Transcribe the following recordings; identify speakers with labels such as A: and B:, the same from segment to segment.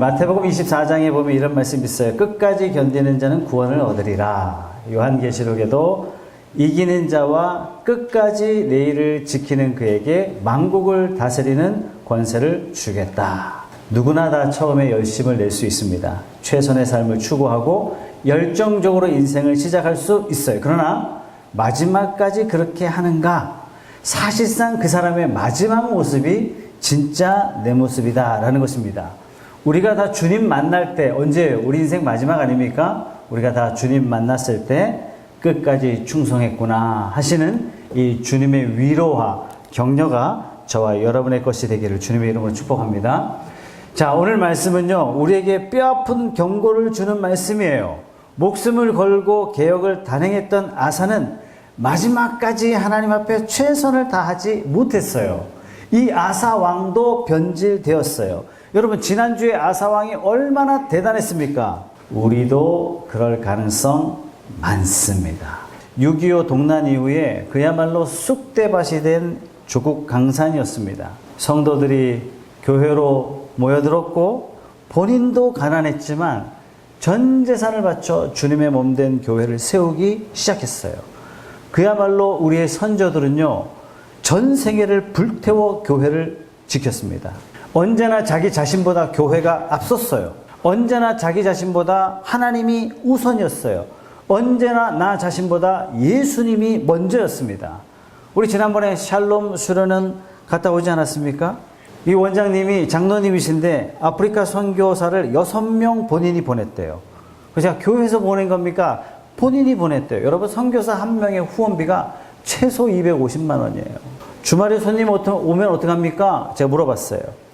A: 마태복음 24장에 보면 이런 말씀이 있어요. 끝까지 견디는 자는 구원을 얻으리라. 요한계시록에도 이기는 자와 끝까지 내일을 지키는 그에게 만국을 다스리는 권세를 주겠다. 누구나 다 처음에 열심을 낼 수 있습니다. 최선의 삶을 추구하고 열정적으로 인생을 시작할 수 있어요. 그러나 마지막까지 그렇게 하는가? 사실상 그 사람의 마지막 모습이 진짜 내 모습이다라는 것입니다. 우리가 다 주님 만날 때 언제 우리 인생 마지막 아닙니까? 우리가 다 주님 만났을 때 끝까지 충성했구나 하시는 이 주님의 위로와 격려가 저와 여러분의 것이 되기를 주님의 이름으로 축복합니다. 자, 오늘 말씀은요, 우리에게 뼈 아픈 경고를 주는 말씀이에요. 목숨을 걸고 개혁을 단행했던 아사는 마지막까지 하나님 앞에 최선을 다하지 못했어요. 이 아사 왕도 변질되었어요. 여러분, 지난주에 아사 왕이 얼마나 대단했습니까? 우리도 그럴 가능성 많습니다. 6.25 동란 이후에 그야말로 쑥대밭이 된 조국 강산이었습니다. 성도들이 교회로 모여들었고 본인도 가난했지만 전 재산을 바쳐 주님의 몸 된 교회를 세우기 시작했어요. 그야말로 우리의 선조들은요, 전 세계를 불태워 교회를 지켰습니다. 언제나 자기 자신보다 교회가 앞섰어요. 언제나 자기 자신보다 하나님이 우선이었어요. 언제나 나 자신보다 예수님이 먼저였습니다. 우리 지난번에 샬롬 수련은 갔다 오지 않았습니까? 이 원장님이 장로님이신데 아프리카 선교사를 여섯 명 본인이 보냈대요. 그래서 교회에서 보낸 겁니까? 본인이 보냈대요. 여러분 선교사 한 명의 후원비가 최소 250만 원이에요. 주말에 손님 오면 어떡합니까? 제가 물어봤어요.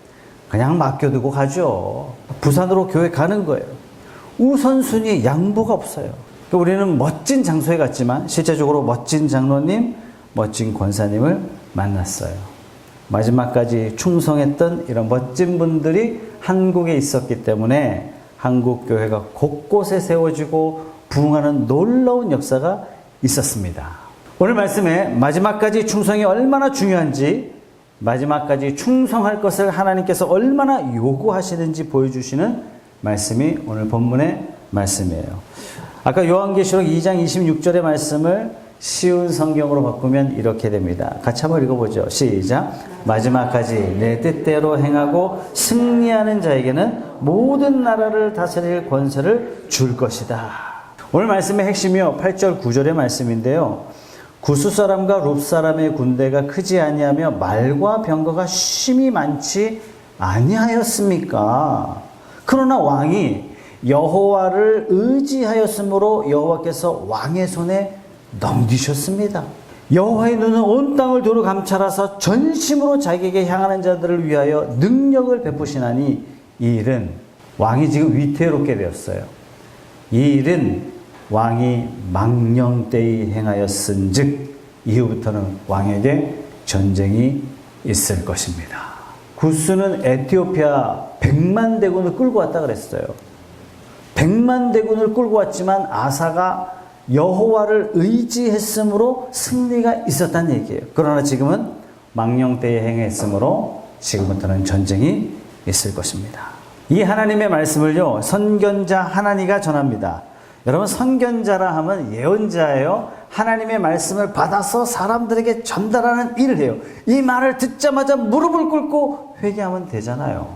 A: 그냥 맡겨두고 가죠. 부산으로 교회 가는 거예요. 우선순위 양보가 없어요. 그러니까 우리는 멋진 장소에 갔지만 실제적으로 멋진 장로님, 멋진 권사님을 만났어요. 마지막까지 충성했던 이런 멋진 분들이 한국에 있었기 때문에 한국 교회가 곳곳에 세워지고 부흥하는 놀라운 역사가 있었습니다. 오늘 말씀에 마지막까지 충성이 얼마나 중요한지 마지막까지 충성할 것을 하나님께서 얼마나 요구하시는지 보여주시는 말씀이 오늘 본문의 말씀이에요. 아까 요한계시록 2장 26절의 말씀을 쉬운 성경으로 바꾸면 이렇게 됩니다. 같이 한번 읽어보죠. 시작. 마지막까지 내 뜻대로 행하고 승리하는 자에게는 모든 나라를 다스릴 권세를 줄 것이다. 오늘 말씀의 핵심이요. 8절 9절의 말씀인데요. 구스 사람과 룹 사람의 군대가 크지 아니하며 말과 병거가 심히 많지 아니하였습니까? 그러나 왕이 여호와를 의지하였으므로 여호와께서 왕의 손에 넘기셨습니다. 여호와의 눈은 온 땅을 도로 감찰하사 전심으로 자기에게 향하는 자들을 위하여 능력을 베푸시나니 이 일은 왕이 지금 위태롭게 되었어요. 이 일은 왕이 망령 때에 행하였은즉 이후부터는 왕에게 전쟁이 있을 것입니다. 구스는 에티오피아 100만 대군을 끌고 왔다 그랬어요. 100만 대군을 끌고 왔지만 아사가 여호와를 의지했으므로 승리가 있었다는 얘기예요. 그러나 지금은 망령 때에 행했으므로 지금부터는 전쟁이 있을 것입니다. 이 하나님의 말씀을요, 선견자 하나니가 전합니다. 여러분, 선견자라 하면 예언자예요. 하나님의 말씀을 받아서 사람들에게 전달하는 일을 해요. 이 말을 듣자마자 무릎을 꿇고 회개하면 되잖아요.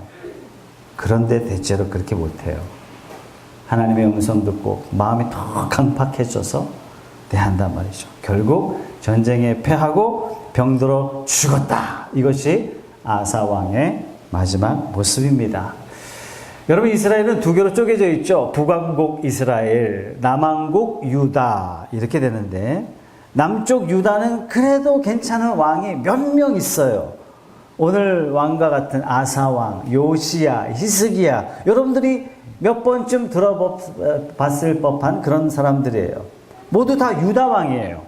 A: 그런데 대체로 그렇게 못해요. 하나님의 음성 듣고 마음이 더 강팍해져서 대한단 말이죠. 결국 전쟁에 패하고 병들어 죽었다. 이것이 아사 왕의 마지막 모습입니다. 여러분 이스라엘은 두 개로 쪼개져 있죠. 북왕국 이스라엘, 남왕국 유다 이렇게 되는데 남쪽 유다는 그래도 괜찮은 왕이 몇 명 있어요. 오늘 왕과 같은 아사 왕, 요시야, 히스기야 여러분들이 몇 번쯤 들어봤을 법한 그런 사람들이에요. 모두 다 유다 왕이에요.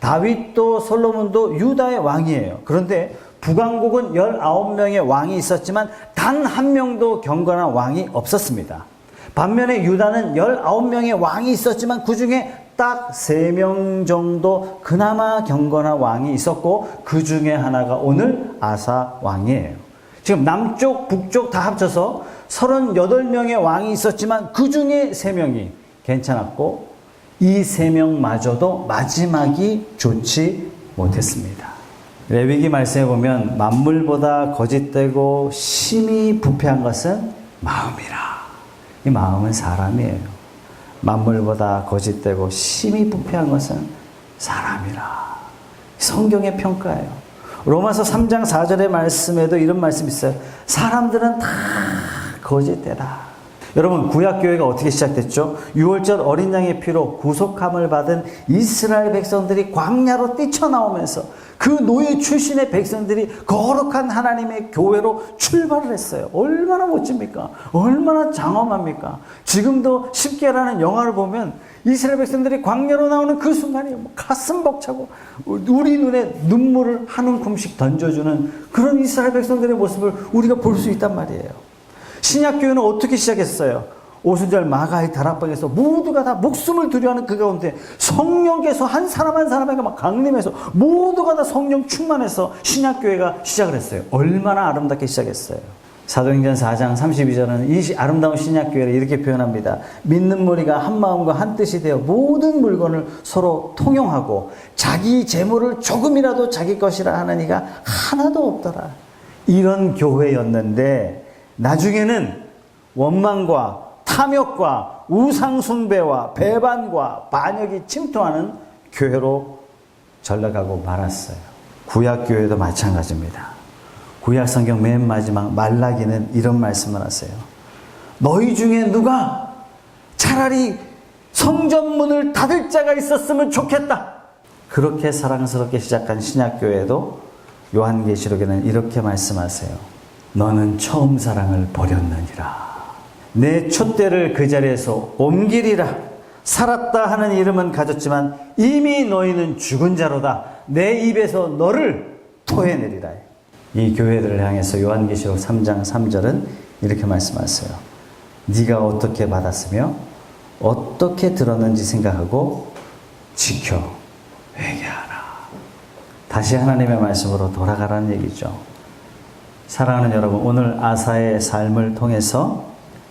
A: 다윗도 솔로몬도 유다의 왕이에요. 그런데 북왕국은 19명의 왕이 있었지만 단 한 명도 경건한 왕이 없었습니다. 반면에 유다는 19명의 왕이 있었지만 그 중에 딱 3명 정도 그나마 경건한 왕이 있었고 그 중에 하나가 오늘 아사 왕이에요. 지금 남쪽, 북쪽 다 합쳐서 38명의 왕이 있었지만 그 중에 3명이 괜찮았고 이 3명마저도 마지막이 좋지 못했습니다. 레위기 말씀에 보면 만물보다 거짓되고 심히 부패한 것은 마음이라. 이 마음은 사람이에요. 만물보다 거짓되고 심히 부패한 것은 사람이라. 성경의 평가예요. 로마서 3장 4절의 말씀에도 이런 말씀이 있어요. 사람들은 다 거짓되다. 여러분 구약 교회가 어떻게 시작됐죠? 6월절 어린 양의 피로 구속함을 받은 이스라엘 백성들이 광야로 뛰쳐나오면서 그 노예 출신의 백성들이 거룩한 하나님의 교회로 출발을 했어요. 얼마나 멋집니까? 얼마나 장엄합니까? 지금도 십계라는 영화를 보면 이스라엘 백성들이 광야로 나오는 그 순간이 뭐 가슴 벅차고 우리 눈에 눈물을 한 움큼씩 던져주는 그런 이스라엘 백성들의 모습을 우리가 볼 수 있단 말이에요. 신약교회는 어떻게 시작했어요? 오순절 마가의 다락방에서 모두가 다 목숨을 두려워하는 그 가운데 성령께서 한 사람 한 사람에게 막 강림해서 모두가 다 성령 충만해서 신약교회가 시작을 했어요. 얼마나 아름답게 시작했어요. 사도행전 4장 32절은 이 시- 아름다운 신약교회를 이렇게 표현합니다. 믿는 무리가 한 마음과 한 뜻이 되어 모든 물건을 서로 통용하고 자기 재물을 조금이라도 자기 것이라 하는 이가 하나도 없더라. 이런 교회였는데 나중에는 원망과 탐욕과 우상숭배와 배반과 반역이 침투하는 교회로 전락하고 말았어요. 구약교회도 마찬가지입니다. 구약 성경 맨 마지막 말라기는 이런 말씀을 하세요. 너희 중에 누가 차라리 성전문을 닫을 자가 있었으면 좋겠다. 그렇게 사랑스럽게 시작한 신약교회도 요한계시록에는 이렇게 말씀하세요. 너는 처음 사랑을 버렸느니라. 내 촛대를 그 자리에서 옮기리라. 살았다 하는 이름은 가졌지만 이미 너희는 죽은 자로다. 내 입에서 너를 토해내리라. 이 교회들을 향해서 요한계시록 3장 3절은 이렇게 말씀하세요. 네가 어떻게 받았으며 어떻게 들었는지 생각하고 지켜 회개하라. 다시 하나님의 말씀으로 돌아가라는 얘기죠. 사랑하는 여러분, 오늘 아사의 삶을 통해서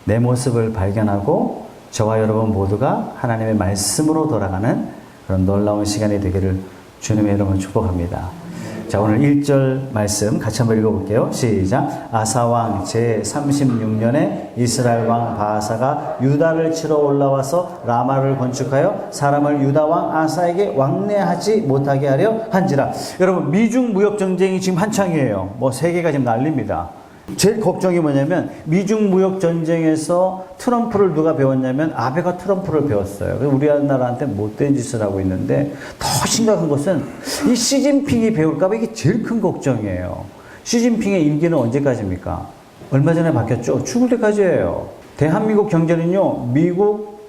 A: 내 모습을 발견하고 저와 여러분 모두가 하나님의 말씀으로 돌아가는 그런 놀라운 시간이 되기를 주님의 이름으로 축복합니다. 자, 오늘 1절 말씀 같이 한번 읽어볼게요. 시작. 아사왕 제36년에 이스라엘 왕 바하사가 유다를 치러 올라와서 라마를 건축하여 사람을 유다왕 아사에게 왕래하지 못하게 하려 한지라. 여러분, 미중 무역 전쟁이 지금 한창이에요. 뭐 세계가 지금 난립니다. 제일 걱정이 뭐냐면 미중 무역 전쟁에서 트럼프를 누가 배웠냐면 아베가 트럼프를 배웠어요. 우리나라한테 못된 짓을 하고 있는데 더 심각한 것은 이 시진핑이 배울까봐 이게 제일 큰 걱정이에요. 시진핑의 임기는 언제까지입니까? 얼마 전에 바뀌었죠. 죽을 때까지예요. 대한민국 경제는요, 미국,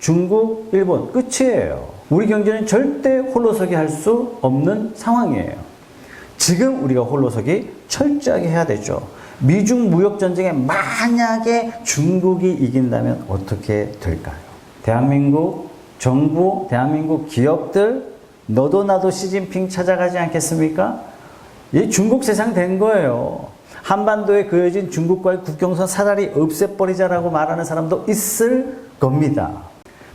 A: 중국, 일본 끝이에요. 우리 경제는 절대 홀로서기 할 수 없는 상황이에요. 지금 우리가 홀로서기 철저하게 해야 되죠. 미중 무역 전쟁에 만약에 중국이 이긴다면 어떻게 될까요? 대한민국 정부, 대한민국 기업들 너도 나도 시진핑 찾아가지 않겠습니까? 이 중국 세상 된 거예요. 한반도에 그어진 중국과의 국경선 차라리 없애버리자라고 말하는 사람도 있을 겁니다.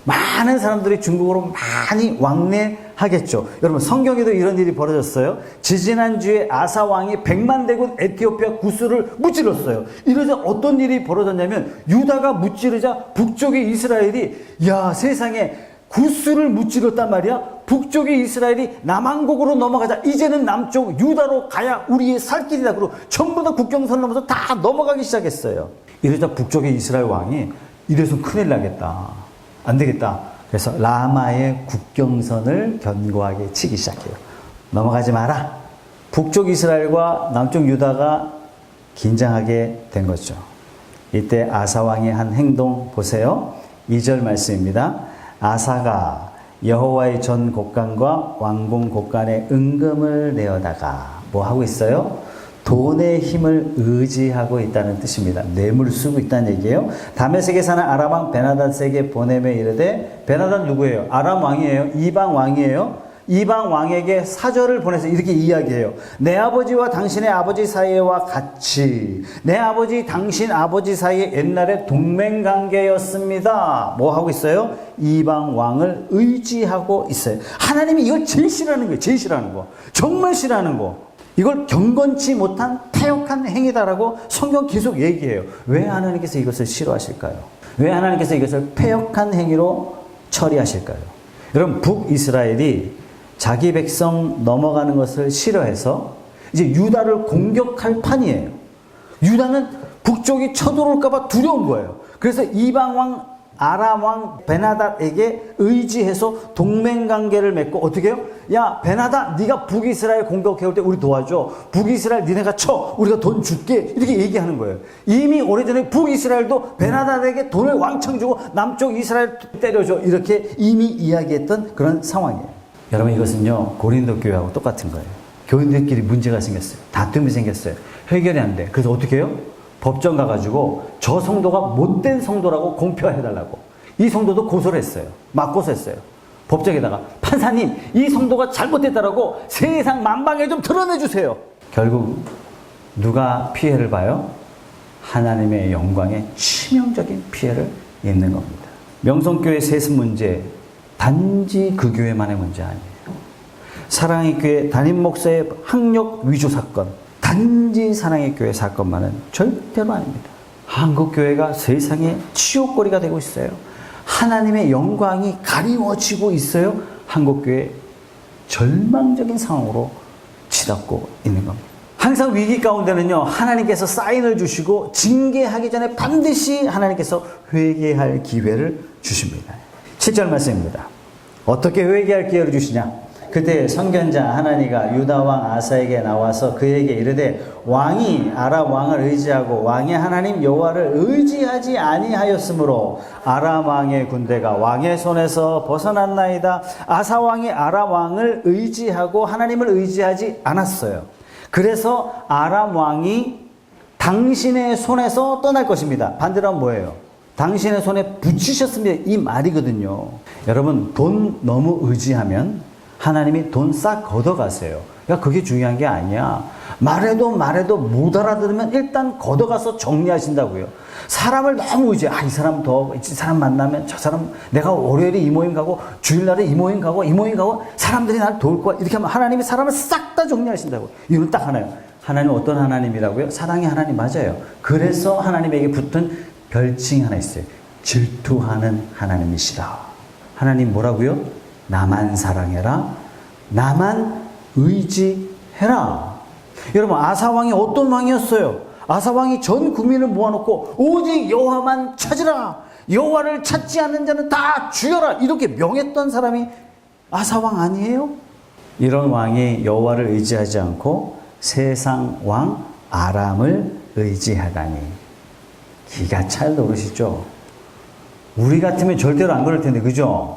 A: 많은 사람들이 중국으로 많이 왕래하겠죠. 여러분 성경에도 이런 일이 벌어졌어요. 지지난주에 아사 왕이 백만 대군 에티오피아 구스를 무찔렀어요. 이러자 어떤 일이 벌어졌냐면 유다가 무찌르자 북쪽의 이스라엘이 야 세상에 구스를 무찌렀단 말이야. 북쪽의 이스라엘이 남한국으로 넘어가자. 이제는 남쪽 유다로 가야 우리의 살 길이다. 그러고 전부 다 국경선 넘어서 다 넘어가기 시작했어요. 이러자 북쪽의 이스라엘 왕이 이래서 큰일 나겠다. 안 되겠다. 그래서 라마의 국경선을 견고하게 치기 시작해요. 넘어가지 마라. 북쪽 이스라엘과 남쪽 유다가 긴장하게 된 거죠. 이때 아사 왕이 한 행동 보세요. 2절 말씀입니다. 아사가 여호와의 전 곡간과 왕궁 곡간에 은금을 내어다가 뭐 하고 있어요? 돈의 힘을 의지하고 있다는 뜻입니다. 뇌물 쓰고 있다는 얘기예요. 다메섹에 사는 아람 왕 베나닷에게 보내며 이르되 베나닷 누구예요? 아람 왕이에요. 이방 왕이에요. 이방 왕에게 사절을 보내서 이렇게 이야기해요. 내 아버지와 당신의 아버지 사이와 같이 내 아버지 당신 아버지 사이에 옛날에 동맹 관계였습니다. 뭐 하고 있어요? 이방 왕을 의지하고 있어요. 하나님이 이걸 제일 싫어하는 거예요. 제일 싫어하는 거. 정말 싫어하는 거. 이걸 경건치 못한 타협한 행위다라고 성경 계속 얘기해요. 왜 하나님께서 이것을 싫어하실까요? 왜 하나님께서 이것을 폐역한 행위로 처리하실까요? 여러분 북이스라엘이 자기 백성 넘어가는 것을 싫어해서 이제 유다를 공격할 판이에요. 유다는 북쪽이 쳐들어올까봐 두려운 거예요. 그래서 이방 왕 아람 왕 베나닷에게 의지해서 동맹 관계를 맺고 어떻게 해요? 야 베나닷 네가 북이스라엘 공격해올 때 우리 도와줘. 북이스라엘 니네가 쳐. 우리가 돈 줄게. 이렇게 얘기하는 거예요. 이미 오래전에 북이스라엘도 베나닷에게 돈을 왕창 주고 남쪽 이스라엘 때려줘. 이렇게 이미 이야기했던 그런 상황이에요. 여러분 이것은요 고린도 교회하고 똑같은 거예요. 교인들끼리 문제가 생겼어요. 다툼이 생겼어요. 해결이 안 돼. 그래서 어떻게 해요? 법정 가가지고 저 성도가 못된 성도라고 공표해달라고. 이 성도도 고소를 했어요. 맞고서 했어요. 법정에다가 판사님 이 성도가 잘못됐다라고 세상 만방에 좀 드러내주세요. 결국 누가 피해를 봐요? 하나님의 영광에 치명적인 피해를 입는 겁니다. 명성교회 세습 문제 단지 그 교회만의 문제 아니에요. 사랑의 교회 담임 목사의 학력 위조 사건 단지 사랑의 교회 사건만은 절대로 아닙니다. 한국 교회가 세상의 치욕거리가 되고 있어요. 하나님의 영광이 가리워지고 있어요. 한국 교회 절망적인 상황으로 치닫고 있는 겁니다. 항상 위기 가운데는요, 하나님께서 사인을 주시고 징계하기 전에 반드시 하나님께서 회개할 기회를 주십니다. 7절 말씀입니다. 어떻게 회개할 기회를 주시냐? 그때 선견자 하나니가 유다 왕 아사에게 나와서 그에게 이르되 왕이 아람 왕을 의지하고 왕의 하나님 여호와를 의지하지 아니하였으므로 아람 왕의 군대가 왕의 손에서 벗어났나이다. 아사 왕이 아람 왕을 의지하고 하나님을 의지하지 않았어요. 그래서 아람 왕이 당신의 손에서 떠날 것입니다. 반대로 하면 뭐예요? 당신의 손에 붙이셨습니다. 이 말이거든요. 여러분, 돈 너무 의지하면 하나님이 돈 싹 걷어가세요. 야, 그게 중요한 게 아니야. 말해도 말해도 못 알아들으면 일단 걷어가서 정리하신다고요. 사람을 너무 의지해. 아, 이 사람 더, 이 사람 만나면 저 사람, 내가 월요일에 이 모임 가고, 주일날에 이 모임 가고, 이 모임 가고, 사람들이 날 도울 거야. 이렇게 하면 하나님이 사람을 싹 다 정리하신다고요. 이유는 딱 하나요. 하나님 어떤 하나님이라고요? 사랑의 하나님 맞아요. 그래서 하나님에게 붙은 별칭 하나 있어요. 질투하는 하나님이시라. 하나님 뭐라고요? 나만 사랑해라. 나만 의지해라. 여러분 아사 왕이 어떤 왕이었어요? 아사 왕이 전 국민을 모아놓고 오직 여호와만 찾으라. 여호와를 찾지 않는 자는 다 죽여라. 이렇게 명했던 사람이 아사 왕 아니에요? 이런 왕이 여호와를 의지하지 않고 세상 왕 아람을 의지하다니 기가 찰 노릇이죠. 우리 같으면 절대로 안 그럴 텐데 그죠?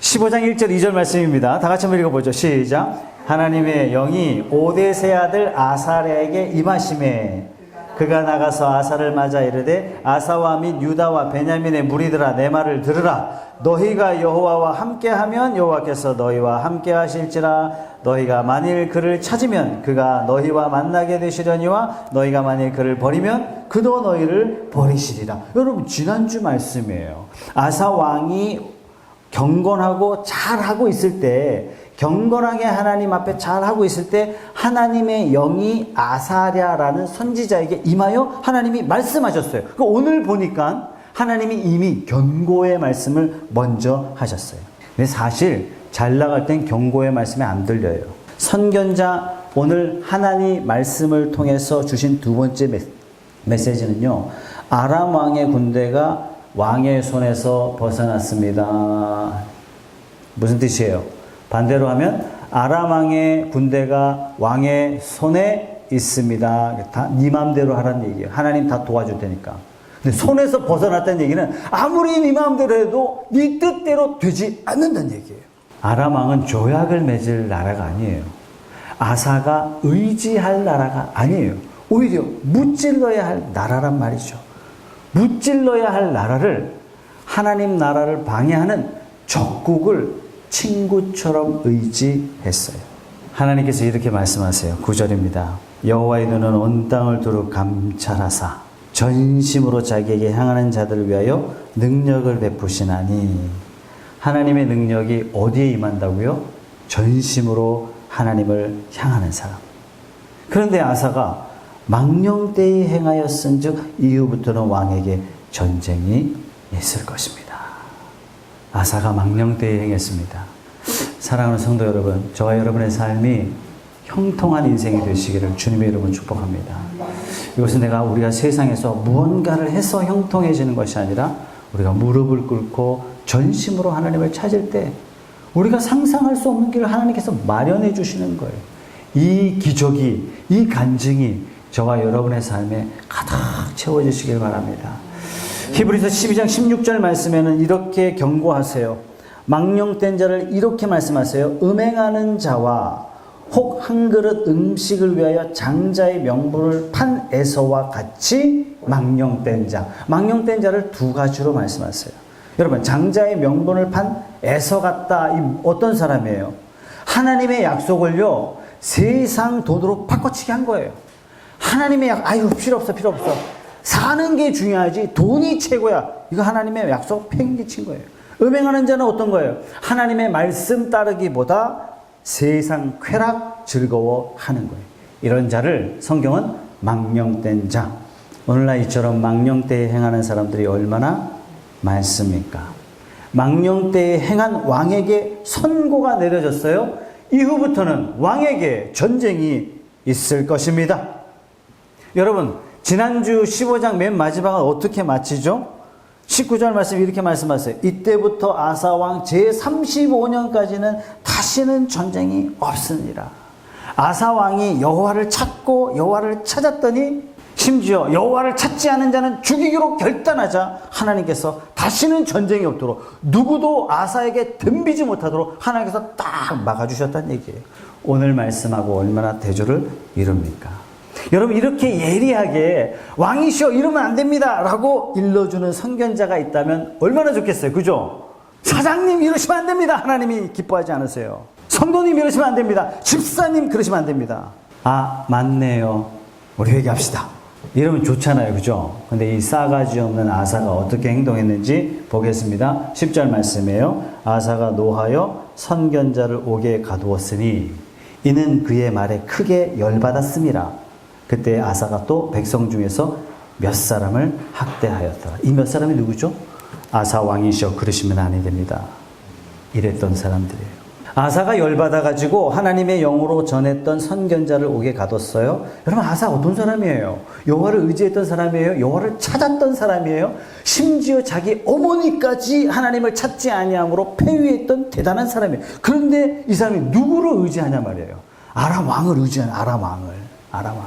A: 15장 1절 2절 말씀입니다. 다 같이 한번 읽어보죠. 시작. 하나님의 영이 오데세 아들 아사랴에게 임하심에 그가 나가서 아사를 맞아 이르되 아사와 및 유다와 베냐민의 무리들아 내 말을 들으라 너희가 여호와와 함께하면 여호와께서 너희와 함께하실지라 너희가 만일 그를 찾으면 그가 너희와 만나게 되시려니와 너희가 만일 그를 버리면 그도 너희를 버리시리라 여러분 지난주 말씀이에요 아사 왕이 경건하고 잘하고 있을 때 경건하게 하나님 앞에 잘하고 있을 때 하나님의 영이 아사랴라는 선지자에게 임하여 하나님이 말씀하셨어요. 그 오늘 보니까 하나님이 이미 경고의 말씀을 먼저 하셨어요. 근데 사실 잘 나갈 땐 경고의 말씀이 안 들려요. 선견자 오늘 하나님 말씀을 통해서 주신 두 번째 메시지는요. 아람 왕의 군대가 왕의 손에서 벗어났습니다. 무슨 뜻이에요? 반대로 하면 아람 왕의 군대가 왕의 손에 있습니다. 다네 마음대로 하라는 얘기예요. 하나님 다 도와줄 테니까. 근데 손에서 벗어났다는 얘기는 아무리 네 마음대로 해도 네 뜻대로 되지 않는다는 얘기예요. 아람 왕은 조약을 맺을 나라가 아니에요. 아사가 의지할 나라가 아니에요. 오히려 무찔러야 할 나라란 말이죠. 무찔러야 할 나라를 하나님 나라를 방해하는 적국을 친구처럼 의지했어요. 하나님께서 이렇게 말씀하세요. 9절입니다. 여호와의 눈은 온 땅을 두루 감찰하사 전심으로 자기에게 향하는 자들을 위하여 능력을 베푸시나니 하나님의 능력이 어디에 임한다고요? 전심으로 하나님을 향하는 사람. 그런데 아사가 망령되이 행하였은즉 이후부터는 왕에게 전쟁이 있을 것입니다. 아사가 망령되이 행했습니다. 사랑하는 성도 여러분, 저와 여러분의 삶이 형통한 인생이 되시기를 주님의 이름으로 축복합니다. 이것은 내가 우리가 세상에서 무언가를 해서 형통해지는 것이 아니라 우리가 무릎을 꿇고 전심으로 하나님을 찾을 때 우리가 상상할 수 없는 길을 하나님께서 마련해 주시는 거예요. 이 기적이, 이 간증이 저와 여러분의 삶에 가득 채워지시길 바랍니다. 히브리서 12장 16절 말씀에는 이렇게 경고하세요. 망령된 자를 이렇게 말씀하세요. 음행하는 자와 혹 한 그릇 음식을 위하여 장자의 명분을 판 에서와 같이 망령된 자. 망령된 자를 두 가지로 말씀하세요. 여러분, 장자의 명분을 판 에서 같다. 이 어떤 사람이에요? 하나님의 약속을요, 세상 돈으로 바꿔치기 한 거예요. 하나님의 약, 아유, 필요 없어, 필요 없어. 사는 게 중요하지, 돈이 최고야. 이거 하나님의 약속 팽개친 거예요. 음행하는 자는 어떤 거예요? 하나님의 말씀 따르기보다 세상 쾌락 즐거워 하는 거예요. 이런 자를 성경은 망령된 자. 오늘날 이처럼 망령 때에 행하는 사람들이 얼마나 많습니까? 망령 때에 행한 왕에게 선고가 내려졌어요. 이후부터는 왕에게 전쟁이 있을 것입니다. 여러분, 지난주 15장 맨 마지막은 어떻게 마치죠? 19절 말씀 이렇게 말씀하세요. 이때부터 아사왕 제35년까지는 다시는 전쟁이 없으니라. 아사왕이 여호와를 찾고 여호와를 찾았더니 심지어 여호와를 찾지 않은 자는 죽이기로 결단하자 하나님께서 다시는 전쟁이 없도록 누구도 아사에게 덤비지 못하도록 하나님께서 딱 막아주셨다는 얘기예요. 오늘 말씀하고 얼마나 대조를 이룹니까? 여러분 이렇게 예리하게 왕이시여 이러면 안 됩니다 라고 일러주는 선견자가 있다면 얼마나 좋겠어요. 그죠? 사장님 이러시면 안 됩니다. 하나님이 기뻐하지 않으세요. 성도님 이러시면 안 됩니다. 집사님 그러시면 안 됩니다. 아 맞네요. 우리 회개합시다. 이러면 좋잖아요. 그죠? 근데 이 싸가지 없는 아사가 어떻게 행동했는지 보겠습니다. 10절 말씀이에요. 아사가 노하여 선견자를 옥에 가두었으니 이는 그의 말에 크게 열받았음이라 그때 아사가 또 백성 중에서 몇 사람을 학대하였더라. 이 몇 사람이 누구죠? 아사 왕이시여 그러시면 아니 됩니다. 이랬던 사람들이에요. 아사가 열받아가지고 하나님의 영으로 전했던 선견자를 옥에 가뒀어요. 여러분 아사 어떤 사람이에요? 여호와를 의지했던 사람이에요. 여호와를 찾았던 사람이에요. 심지어 자기 어머니까지 하나님을 찾지 아니함으로 폐위했던 대단한 사람이에요. 그런데 이 사람이 누구를 의지하냐 말이에요. 아람 왕을 의지하는 아람 왕을 아람 왕.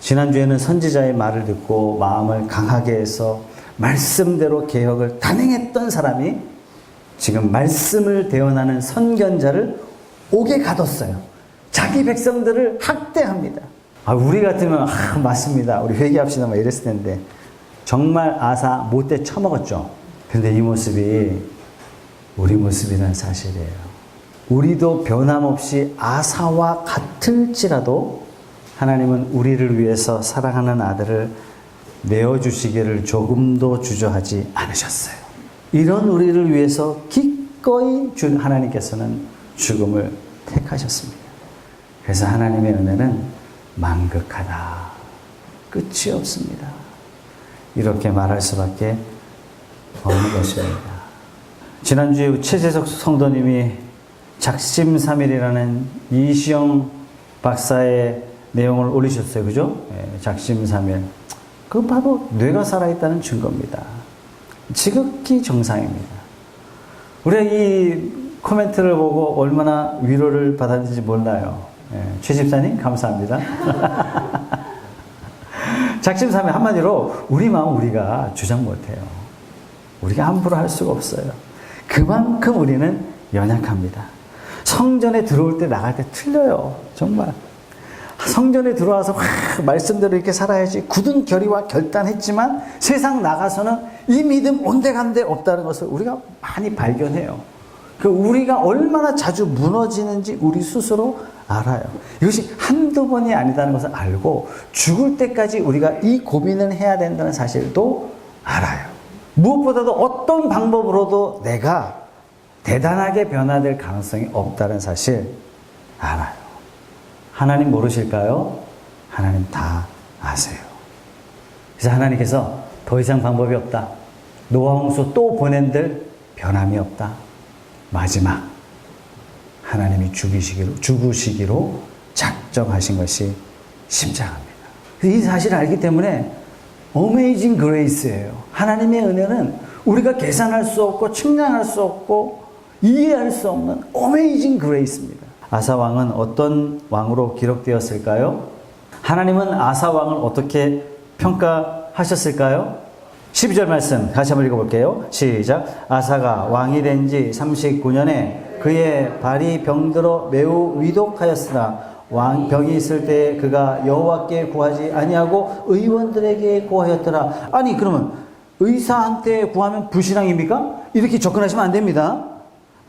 A: 지난주에는 선지자의 말을 듣고 마음을 강하게 해서 말씀대로 개혁을 단행했던 사람이 지금 말씀을 대언하는 선견자를 옥에 가뒀어요. 자기 백성들을 학대합니다. 아, 우리 같으면, 아, 맞습니다. 우리 회개합시다. 막 이랬을 텐데. 정말 아사 못돼 처먹었죠. 근데 이 모습이 우리 모습이란 사실이에요. 우리도 변함없이 아사와 같을지라도 하나님은 우리를 위해서 사랑하는 아들을 내어주시기를 조금도 주저하지 않으셨어요. 이런 우리를 위해서 기꺼이 준 하나님께서는 죽음을 택하셨습니다. 그래서 하나님의 은혜는 만극하다. 끝이 없습니다. 이렇게 말할 수밖에 없는 것입니다. 지난주에 최재석 성도님이 작심 삼일이라는 이시영 박사의 내용을 올리셨어요. 그죠? 예, 작심삼일. 그 바로 뇌가 살아있다는 증거입니다. 지극히 정상입니다. 우리가 이 코멘트를 보고 얼마나 위로를 받았는지 몰라요. 예, 최 집사님, 감사합니다. 작심삼일 한마디로 우리 마음 우리가 주장 못해요. 우리가 함부로 할 수가 없어요. 그만큼 우리는 연약합니다. 성전에 들어올 때 나갈 때 틀려요. 정말. 성전에 들어와서 와, 말씀대로 이렇게 살아야지 굳은 결의와 결단했지만 세상 나가서는 이 믿음 온데간데 없다는 것을 우리가 많이 발견해요. 그 우리가 얼마나 자주 무너지는지 우리 스스로 알아요. 이것이 한두 번이 아니다는 것을 알고 죽을 때까지 우리가 이 고민을 해야 된다는 사실도 알아요. 무엇보다도 어떤 방법으로도 내가 대단하게 변화될 가능성이 없다는 사실 알아요. 하나님 모르실까요? 하나님 다 아세요. 그래서 하나님께서 더 이상 방법이 없다. 노아 홍수 또 보낸들 변함이 없다. 마지막 하나님이 죽이시기로 죽으시기로 작정하신 것이 심장합니다. 이 사실을 알기 때문에 어메이징 그레이스예요. 하나님의 은혜는 우리가 계산할 수 없고 측량할 수 없고 이해할 수 없는 어메이징 그레이스입니다. 아사 왕은 어떤 왕으로 기록되었을까요? 하나님은 아사 왕을 어떻게 평가하셨을까요? 12절 말씀 다시 한번 읽어볼게요. 시작. 아사가 왕이 된 지 39년에 그의 발이 병들어 매우 위독하였으나 왕 병이 있을 때 그가 여호와께 구하지 아니하고 의원들에게 구하였더라. 아니 그러면 의사한테 구하면 불신앙입니까? 이렇게 접근하시면 안 됩니다.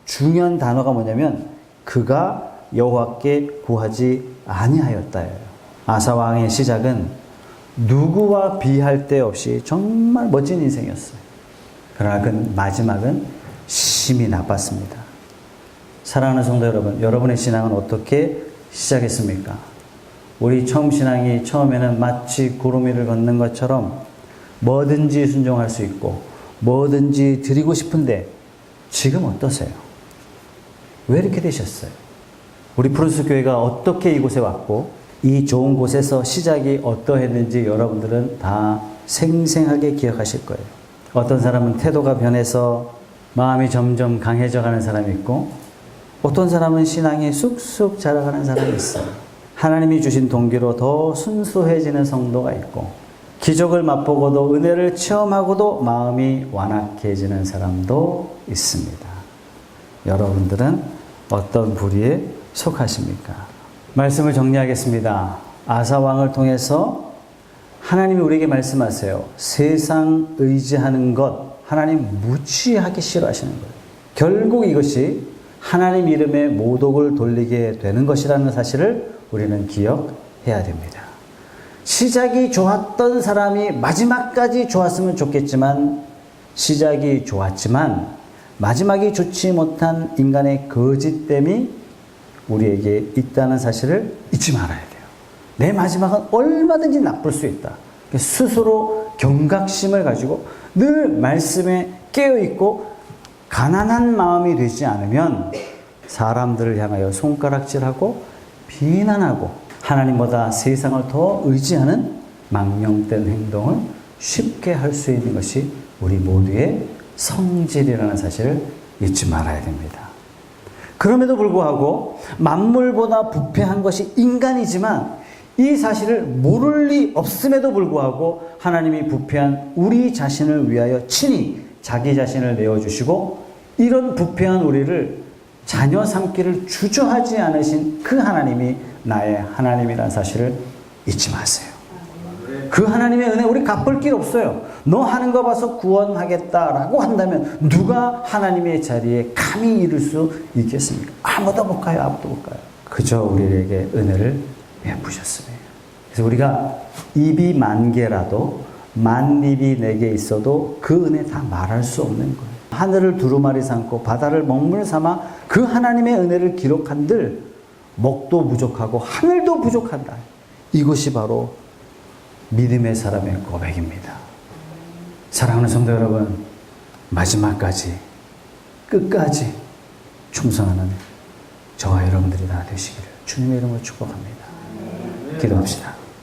A: 중요한 단어가 뭐냐면 그가 여호와께 구하지 아니하였다예요. 아사 왕의 시작은 누구와 비할 데 없이 정말 멋진 인생이었어요. 그러나 그 마지막은 심히 나빴습니다. 사랑하는 성도 여러분, 여러분의 신앙은 어떻게 시작했습니까? 우리 처음 신앙이 처음에는 마치 구름 위를 걷는 것처럼 뭐든지 순종할 수 있고 뭐든지 드리고 싶은데 지금 어떠세요? 왜 이렇게 되셨어요? 우리 푸른스 교회가 어떻게 이곳에 왔고 이 좋은 곳에서 시작이 어떠했는지 여러분들은 다 생생하게 기억하실 거예요. 어떤 사람은 태도가 변해서 마음이 점점 강해져 가는 사람이 있고 어떤 사람은 신앙이 쑥쑥 자라가는 사람이 있어요. 하나님이 주신 동기로 더 순수해지는 성도가 있고 기적을 맛보고도 은혜를 체험하고도 마음이 완악해지는 사람도 있습니다. 여러분들은 어떤 부류에 속하십니까? 말씀을 정리하겠습니다. 아사 왕을 통해서 하나님이 우리에게 말씀하세요. 세상 의지하는 것 하나님 무지하게 싫어하시는 거예요. 결국 이것이 하나님 이름에 모독을 돌리게 되는 것이라는 사실을 우리는 기억해야 됩니다. 시작이 좋았던 사람이 마지막까지 좋았으면 좋겠지만 시작이 좋았지만 마지막이 좋지 못한 인간의 거짓됨이 우리에게 있다는 사실을 잊지 말아야 돼요. 내 마지막은 얼마든지 나쁠 수 있다. 스스로 경각심을 가지고 늘 말씀에 깨어있고 가난한 마음이 되지 않으면 사람들을 향하여 손가락질하고 비난하고 하나님보다 세상을 더 의지하는 망령된 행동을 쉽게 할 수 있는 것이 우리 모두의 성질이라는 사실을 잊지 말아야 됩니다. 그럼에도 불구하고 만물보다 부패한 것이 인간이지만 이 사실을 모를 리 없음에도 불구하고 하나님이 부패한 우리 자신을 위하여 친히 자기 자신을 내어주시고 이런 부패한 우리를 자녀 삼기를 주저하지 않으신 그 하나님이 나의 하나님이라는 사실을 잊지 마세요. 그 하나님의 은혜 우리 갚을 길 없어요. 너 하는 거 봐서 구원하겠다라고 한다면 누가 하나님의 자리에 감히 이를 수 있겠습니까? 아무도 못 가요. 아무도 못 가요. 그저 우리에게 은혜를 베푸셨습니다. 그래서 우리가 입이 만 개라도 만 입이 내게 있어도 그 은혜 다 말할 수 없는 거예요. 하늘을 두루마리 삼고 바다를 먹물 삼아 그 하나님의 은혜를 기록한들 먹도 부족하고 하늘도 부족한다. 이것이 바로 믿음의 사람의 고백입니다. 사랑하는 성도 여러분, 마지막까지 끝까지 충성하는 저와 여러분들이 다 되시기를 주님의 이름으로 축복합니다. 기도합시다.